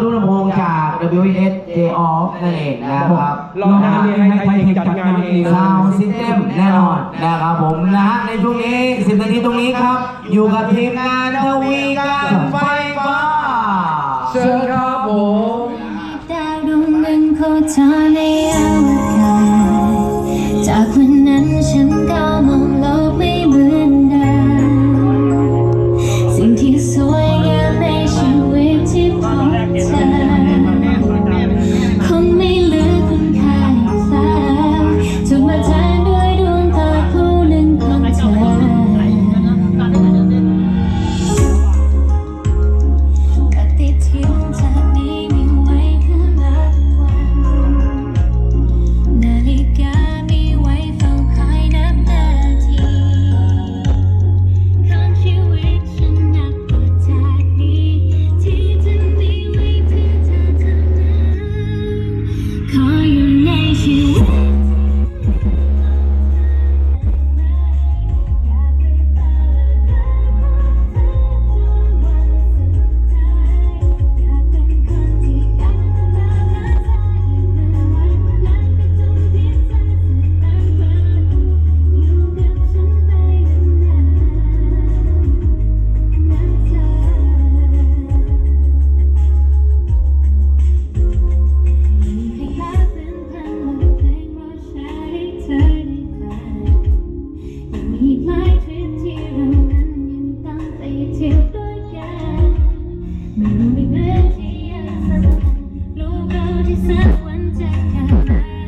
รุ่นลำโพงจาก WS J Off นั่นเองนะครับรอบหน้าเนี่ยให้ไทยเทคจัดงานเองซาวซิสเต็มแน่นอนนะครับผมนะฮะในช่วงนี้ 10 นาทีตรงนี้ครับ อยู่กับทีมงานทวีการไฟฟ้า เชิญครับผม ดาวดวงหนึ่งโคจรใน Hmm.